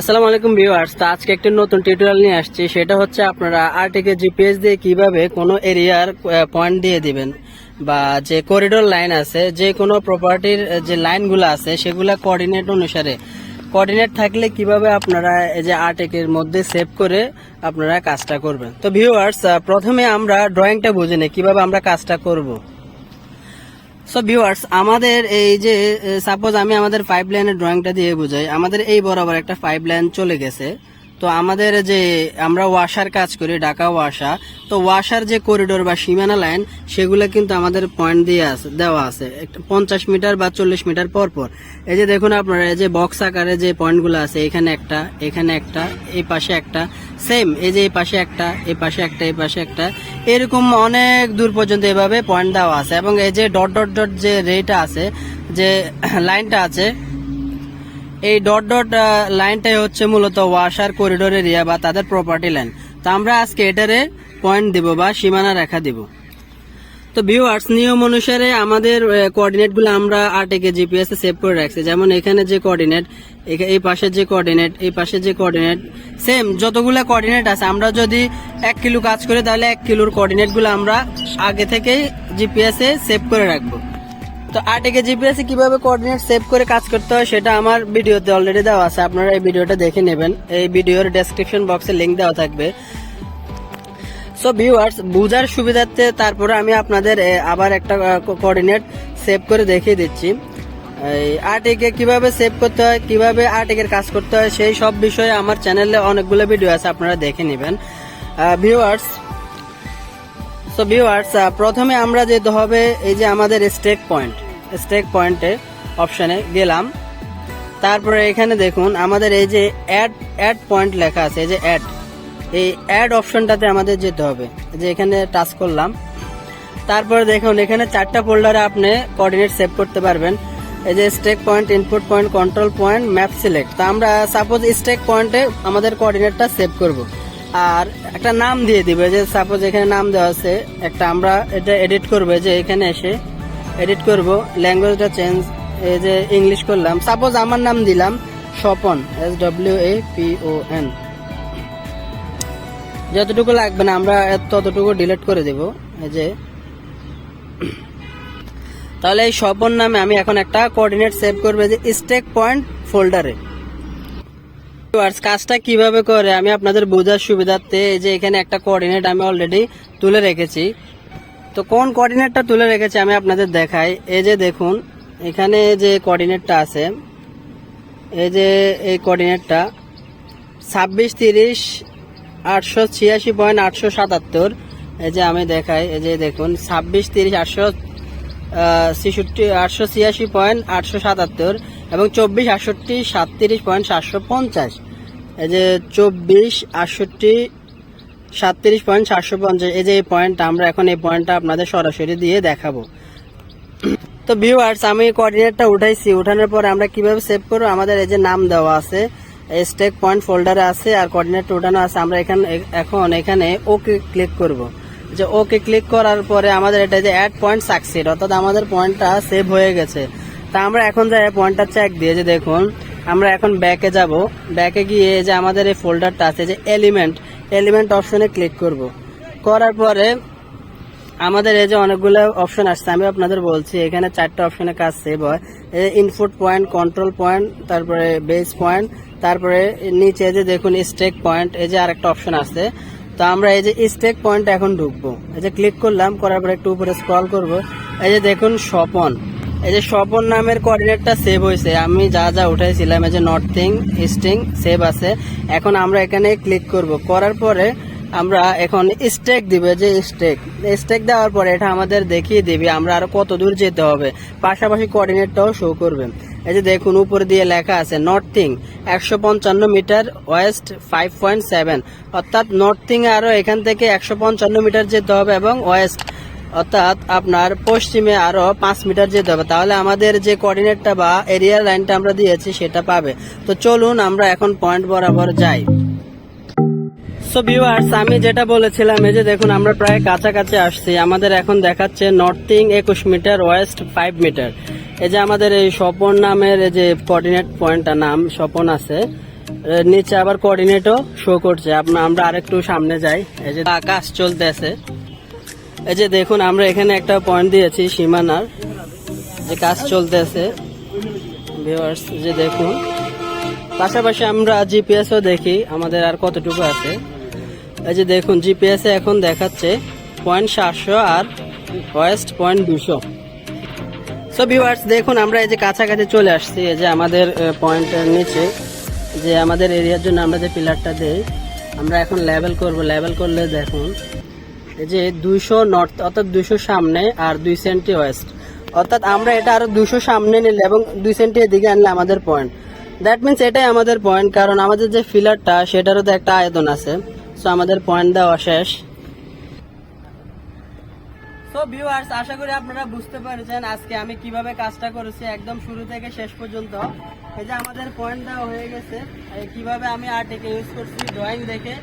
আসসালামু আলাইকুম ভিউয়ার্স। তো আজকে একটি নতুন টিউটোরিয়াল নিয়ে আসছি। সেটা হচ্ছে আপনারা আরটিকে জিপিএস দিয়ে কীভাবে কোনো এরিয়ার পয়েন্ট দিয়ে দিবেন বা যে করিডোর লাইন আছে, যে কোনো প্রপার্টির যে লাইনগুলো আছে, সেগুলো কোঅর্ডিনেট অনুসারে। কোঅর্ডিনেট থাকলে কীভাবে আপনারা এই যে আর্টেকের মধ্যে সেভ করে আপনারা কাজটা করবেন। তো ভিউয়ার্স প্রথমে আমরা ড্রয়িংটা বুঝে নিই, কীভাবে আমরা কাজটা করব। সো ভিউয়ার্স আমাদের এই যে সাপোজ আমি আমাদের পাইপ লাইনের ড্রয়িংটা দিয়ে বুঝাই, আমাদের এই বরাবর একটা পাইপ লাইন চলে গেছে। তো আমাদের যে আমরা ওয়াশার কাজ করি, ঢাকা ওয়াশা তো ওয়াশার যে করিডোর বা সীমানা লাইন সেগুলো কিন্তু আমাদের পয়েন্ট দিয়ে আছে দেওয়া আছে। পঞ্চাশ মিটার বা চল্লিশ মিটার পর পর। এই যে দেখুন আপনারা, এই যে বক্স আকারে যে পয়েন্টগুলো আছে, এখানে একটা এখানে একটা, এই পাশে একটা সেম এই যে এই পাশে একটা, এই পাশে একটা, এই পাশে একটা, এরকম অনেক দূর পর্যন্ত এভাবে পয়েন্ট দেওয়া আছে। এবং এই যে ডট ডট ডট যে রেটা আছে, যে লাইনটা আছে এই ডট ডট লাইনটাই হচ্ছে মূলত ওয়াশার করিডোর এরিয়া বা তাদের প্রপার্টি লাইন তো আমরা আজকে এটারে পয়েন্ট দিব বা সীমানা রেখা দিব। তো ভিউয়ার্স নিয়ম অনুসারে আমাদের কোঅর্ডিনেটগুলো আমরা আর্টেকে জিপিএস সেভ করে রাখছি। যেমন এখানে যে কোঅর্ডিনেট এই পাশে যে কোঅর্ডিনেট এই পাশে যে কোঅর্ডিনেট সেম যতগুলো কোঅর্ডিনেট আছে। আমরা যদি এক কিলো কাজ করি, তাহলে এক কিলোর কোঅর্ডিনেটগুলো আমরা আগে থেকেই জিপিএস সেভ করে রাখব। তো আর্টেকে জিপিএস এ কীভাবে কোঅর্ডিনেট সেভ করে কাজ করতে হয় সেটা আমার ভিডিওতে অলরেডি দেওয়া আছে। আপনারা এই ভিডিওটা দেখে নেবেন। এই ভিডিওর ডেসক্রিপশন বক্সে লিংক দেওয়া থাকবে। সো ভিউয়ার্স বুঝার সুবিধার্থে তারপরে আমি আপনাদের আবার একটা কোঅর্ডিনেট সেভ করে দেখিয়ে দিচ্ছি। এই আর্টিকে কীভাবে সেভ করতে হয়, কীভাবে কীভাবে আর্টিকের কাজ করতে হয়, সেই সব বিষয়ে আমার চ্যানেলে অনেকগুলো ভিডিও আছে, আপনারা দেখে নেবেন। ভিউয়ার্স সো ভিউয়ার্স প্রথমে আমরা যেতে হবে এই যে আমাদের স্টেক পয়েন্ট স্টেক পয়েন্টে অপশানে গেলাম। তারপরে এখানে দেখুন, আমাদের এই যে অ্যাড অ্যাড পয়েন্ট লেখা আছে, এই যে অ্যাড এই অ্যাড অপশনটাতে আমাদের যেতে হবে। যে এখানে টাচ করলাম। তারপরে দেখুন, এখানে চারটা ফোল্ডারে আপনি কোঅর্ডিনেট সেভ করতে পারবেন। এই যে stake point input point control point map select তা আমরা সাপোজ স্টেক পয়েন্টে আমাদের কোঅর্ডিনেটটা সেভ করব। আর একটা নাম দিয়ে দিবে, যে সাপোজ এখানে নাম দেওয়া আছে, একটা আমরা এটা এডিট করব, যে এখানে এসে এডিট করব ল্যাঙ্গুয়েজটা চেঞ্জ এই যে ইংলিশ করলাম। সাপোজ আমার নাম দিলাম Swapan S W A P O N যতটুকু লাগবে না, আমরা ততটুকু ডিলিট করে দেব, এই যে। তাহলে এই স্বপন নামে আমি এখন একটা কোঅর্ডিনেট সেভ করব, যে স্টেক পয়েন্ট ফোল্ডারে কাজটা কীভাবে করে? আমি আপনাদের বোঝার সুবিধার্থে এই যে এখানে একটা কোঅর্ডিনেট আমি অলরেডি তুলে রেখেছি। তো কোন কোঅর্ডিনেটটা তুলে রেখেছি আমি আপনাদের দেখাই। এই যে দেখুন, এখানে যে কোঅর্ডিনেটটা আছে, এই যে এই কোঅর্ডিনেটটা ছাব্বিশ তিরিশ আটশো ছিয়াশি পয়েন্ট আটশো সাতাত্তর। এই যে আমি দেখাই, এই যে দেখুন, ছাব্বিশ তিরিশ আটশো আটশো ছিয়াশি পয়েন্ট আটশো সাতাত্তর। এবং চব্বিশ আটষট্টি সাতত্রিশ পয়েন্ট সাতশো পঞ্চাশ। এই যে চব্বিশ আটষট্টি সাতত্রিশ পয়েন্ট সাতশো পঞ্চাশ, এই যে এই পয়েন্টটা, আমরা এখন এই পয়েন্টটা আপনাদের সরাসরি দিয়ে দেখাবো। তো ভিউয়ার্স আমি কোঅর্ডিনেটটা উঠাইছি। উঠানোর পরে আমরা কীভাবে সেভ করব? আমাদের এই যে নাম দেওয়া আছে স্টেক পয়েন্ট ফোল্ডারে আছে আর কোঅর্ডিনেটটা উঠানো আছে। আমরা এখানে এখন এখানে ওকে ক্লিক করব। যে ওকে ক্লিক করার পরে আমাদের এটা যে অ্যাড পয়েন্ট সাকসিড অর্থাৎ আমাদের পয়েন্টটা সেভ হয়ে গেছে। তা আমরা এখন যাই পয়েন্টটা চেক দিয়ে যে দেখুন, আমরা এখন ব্যাকে যাব। ব্যাকে গিয়ে যে আমাদের এই ফোল্ডারটা আছে, যে এলিমেন্ট এলিমেন্ট অপশনে ক্লিক করব। করার পরে আমাদের এই যে অনেকগুলো অপশন আসছে, আমি আপনাদের বলছি, এখানে চারটা অপশনে কাজ সেভ হয়। ইনপুট পয়েন্ট কন্ট্রোল পয়েন্ট তারপরে বেস পয়েন্ট তারপরে নিচে যে দেখুন স্টেক পয়েন্ট এই যে আরেকটা অপশন আছে তো আমরা এই যে স্টেক পয়েন্ট এখন ঢুকবো। এই যে ক্লিক করলাম, করার পরে একটু উপরে স্ক্রল করব। এই যে দেখুন স্বপন। এই যে স্বপন নামের কোঅর্ডিনেটটা সেভ হয়েছে। আমি যা যা উঠাইছিলাম, এই যে নর্থিং ইস্টিং সেভ আছে। এখন আমরা এখানে ক্লিক করব। করার পরে আমরা এখন স্টেক দিবে যে স্টেক স্টেক দেওয়ার পরে এটা আমাদের দেখিয়ে দিবে, আমরা আরও কত দূর যেতে হবে। পাশাপাশি কোঅর্ডিনেটটাও শো করবে। এই যে দেখুন, উপরে দিয়ে লেখা আছে নর্থিং একশো পঞ্চান্ন metre west five point seven অর্থাৎ নর্থিং আরও এখান থেকে একশো পঞ্চান্ন মিটার যেতে হবে এবং ওয়েস্ট অর্থাৎ আপনার পশ্চিমে আরও পাঁচ মিটার যেতে হবে। তাহলে আমাদের যে কোঅর্ডিনেটটা বা এরিয়ার লাইনটা আমরা দিয়েছি, সেটা পাবে। তো চলুন আমরা এখন পয়েন্ট বরাবর যাই। সো ভিউয়ার্স আমি যেটা বলেছিলাম, এই যে দেখুন, আমরা প্রায় কাছাকাছি আসছি। আমাদের এখন দেখাচ্ছে নর্থিং একুশ মিটার ওয়েস্ট ফাইভ মিটার। এই যে আমাদের এই স্বপন নামের যে কোঅর্ডিনেট পয়েন্টটা নাম স্বপন আছে। নিচে আবার কোঅর্ডিনেটও শো করছে। আপনার আমরা আরেকটু সামনে যাই। এই যে কাজ চলতেছে। এই যে দেখুন, আমরা এখানে একটা পয়েন্ট দিয়েছি সীমানার। যে কাজ চলতেছে। ভিউয়ার্স যে দেখুন। পাশাপাশি আমরা জিপিএসও দেখি, আমাদের আর কতটুকু আছে। এই যে দেখুন জিপিএস এখন দেখাচ্ছে পয়েন্ট সাতশো আর ওয়েস্ট পয়েন্ট দুশো। সো ভিউয়ার্স দেখুন, আমরা এই যে কাছাকাছি চলে আসছি, এই যে আমাদের পয়েন্টের নিচে। যে আমাদের এরিয়ার জন্য আমরা যে পিলারটা দেই, আমরা এখন লেভেল করব। লেভেল করলে দেখুন যে দুইশো নর্থ, অর্থাৎ দুইশো সামনে আর দুই সেন্টি ওয়েস্ট। অর্থাৎ আমরা এটা আরও দুশো সামনে নিলে এবং দুই সেন্টি এদিকে আনলে আমাদের পয়েন্ট দ্যাট মিনস এটাই আমাদের পয়েন্ট কারণ আমাদের যে ফিলারটা সেটারও তো একটা আয়তন আছে। সো আমাদের পয়েন্ট দেওয়া শেষ। সো ভিউয়ার্স আশা করি আপনারা বুঝতে পেরেছেন আজকে আমি কীভাবে কাজটা করেছি একদম শুরু থেকে শেষ পর্যন্ত। এই যে আমাদের পয়েন্ট দেওয়া হয়ে গেছে কীভাবে আমি আর্টিকে ইউজ করছি ড্রয়িং দেখে।